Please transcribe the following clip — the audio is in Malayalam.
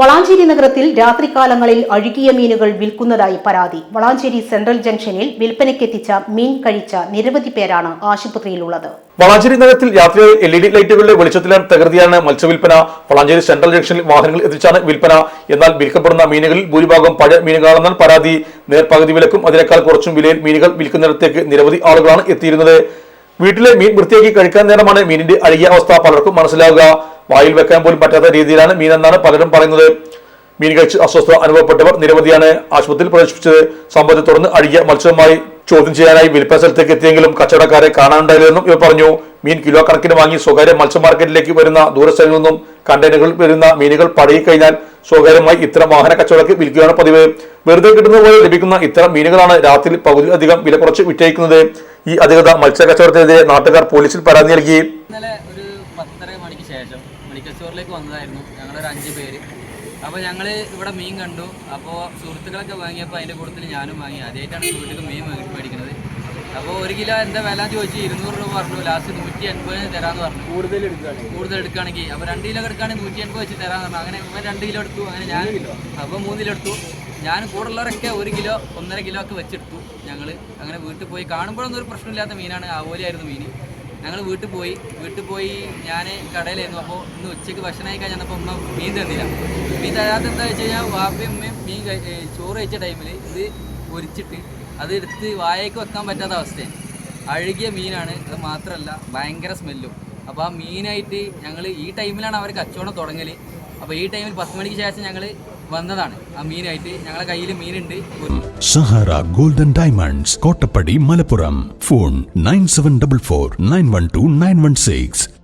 വളാഞ്ചേരി നഗരത്തിൽ രാത്രികാലങ്ങളിൽ അഴുകിയ മീനുകൾ വിൽക്കുന്നതായി പരാതി. വളാഞ്ചേരി സെൻട്രൽ ജംഗ്ഷനിൽ വിൽപ്പനയ്ക്കെത്തിച്ച മീൻ കഴിച്ച നിരവധി പേരാണ് ആശുപത്രിയിലുള്ളത്. വളാഞ്ചേരി നഗരത്തിൽ രാത്രിയിൽ എൽ ഇ ഡി ലൈറ്റുകളുടെ വെളിച്ചത്തിലാണ് തകൃതിയാണ് മത്സ്യവിൽപ്പന. വളാഞ്ചേരി സെൻട്രൽ ജംഗ്ഷനിൽ വാഹനങ്ങൾ എത്തിച്ചാണ് വിൽപ്പന. എന്നാൽ വിൽക്കപ്പെടുന്ന മീനുകളിൽ ഭൂരിഭാഗം പഴയ മീനുകളാണെന്നാണ് പരാതി. നേർപകുതി വിലക്കും അതിനേക്കാൾ കുറച്ചും വിലയിൽ മീനുകൾ വിൽക്കുന്നിടത്തേക്ക് നിരവധി ആളുകളാണ് എത്തിയിരുന്നത്. വീട്ടിലെ മീൻ വൃത്തിയാക്കി കഴിക്കാൻ നേരമാണ് മീനിന്റെ അഴുകിയ അവസ്ഥ പലർക്കും മനസ്സിലാവുക. വായിൽ വെക്കാൻ പോലും പറ്റാത്ത രീതിയിലാണ് മീൻ എന്നാണ് പലരും പറയുന്നത്. മീൻ കഴിച്ച് അസ്വസ്ഥത അനുഭവപ്പെട്ടവർ നിരവധിയാണ് ആശുപത്രിയിൽ പ്രവേശിപ്പിച്ചത്. സംഭവത്തെ തുടർന്ന് അഴുകിയ മത്സ്യവുമായി ചോദ്യം ചെയ്യാനായി വിൽപ്പന സ്ഥലത്തേക്ക് എത്തിയെങ്കിലും കച്ചവടക്കാരെ കാണാനുണ്ടായില്ലെന്നും ഇവർ പറഞ്ഞു. മീൻ കിലോ കണക്കിന് വാങ്ങി സ്വകാര്യ മത്സ്യ മാർക്കറ്റിലേക്ക് വരുന്ന ദൂരസ്ഥലങ്ങളിൽ നിന്നും കണ്ടെയ്നറുകളിൽ വരുന്ന മീനുകൾ പഴകി കഴിഞ്ഞാൽ സ്വകാര്യമായി ഇത്തരം വാഹന കച്ചവടക്ക് വിൽക്കുകയാണ് പതിവ്. വെറുതെ കിട്ടുന്ന പോലെ ലഭിക്കുന്ന ഇത്തരം മീനുകളാണ് രാത്രി പകുതി അധികം വില കുറച്ച് വിറ്റയക്കുന്നത് ഈ അധികൃത മത്സ്യ കച്ചവടത്തിനെതിരെ നാട്ടുകാർ പോലീസിൽ പരാതി നൽകി ഇന്നലെ ഒരു പത്തര മണിക്ക് ശേഷം സ്റ്റോറിലേക്ക് വന്നതായിരുന്നു. ഞങ്ങളൊരു അഞ്ച് പേര്. അപ്പോൾ ഞങ്ങൾ ഇവിടെ മീൻ കണ്ടു. അപ്പോൾ സുഹൃത്തുക്കളൊക്കെ വാങ്ങിയപ്പോൾ അതിന്റെ കൂട്ടത്തിൽ ഞാനും വാങ്ങി. ആദ്യമായിട്ടാണ് വീട്ടിൽ മീൻ മേടി- മേടിക്കുന്നത്. അപ്പോൾ ഒരു കിലോ എന്താ വില എന്ന് ചോദിച്ചു ഇരുന്നൂറ് രൂപ പറഞ്ഞു. ലാസ്റ്റ് നൂറ്റി എൺപതിന് തരാമെന്ന് പറഞ്ഞു. കൂടുതൽ എടുക്കുകയാണെങ്കിൽ. കൂടുതൽ എടുക്കുകയാണെങ്കിൽ. അപ്പോൾ രണ്ട് കിലോ എടുക്കുകയാണെങ്കിൽ നൂറ്റി എൺപത് വെച്ച് തരാമെന്ന് പറഞ്ഞു. അങ്ങനെ ഇവൻ രണ്ട് കിലോ എടുത്തു. അങ്ങനെ ഞാൻ അപ്പോൾ മൂന്ന് കിലോ എടുത്തു. ഞാൻ കൂടുള്ളവരൊക്കെ ഒരു കിലോ ഒന്നര കിലോ ഒക്കെ വെച്ചെടുത്തു ഞങ്ങൾ അങ്ങനെ വീട്ടിൽ പോയി കാണുമ്പോഴൊന്നും ഒരു പ്രശ്നമില്ലാത്ത മീനാണ്. ആവോലിയായിരുന്നു മീൻ. ഞങ്ങൾ വീട്ടിൽ പോയി. വീട്ടിൽ പോയി ഞാൻ കടയിലായിരുന്നു. അപ്പോൾ ഇന്ന് ഉച്ചയ്ക്ക് ഭക്ഷണമായി കഴിഞ്ഞപ്പോൾ ഉമ്മ മീൻ തന്നില്ല. മീൻ തരാത്ത എന്താ വെച്ച് കഴിഞ്ഞാൽ വാപ്പയും ഉമ്മയും മീൻ ചോറ് കഴിച്ച ടൈമിൽ ഇത് പൊരിച്ചിട്ട് അത് എടുത്ത് വായയ്ക്ക് വെക്കാൻ പറ്റാത്ത അവസ്ഥയാണ്. അഴുകിയ മീനാണ്. അത് മാത്രമല്ല ഭയങ്കര സ്മെല്ലും. അപ്പോൾ ആ മീനായിട്ട് ഞങ്ങൾ ഈ ടൈമിലാണ് അവർ കച്ചവടം തുടങ്ങൽ അപ്പോൾ ഈ ടൈമിൽ പത്ത് മണിക്ക് ശേഷം ഞങ്ങൾ വന്നതാണ്. ആ മീനായിട്ട് ഞങ്ങളുടെ കയ്യിൽ മീനുണ്ട്. Sahara golden diamonds Kottappadi Malappuram. Phone nine seven double four nine one two nine one six.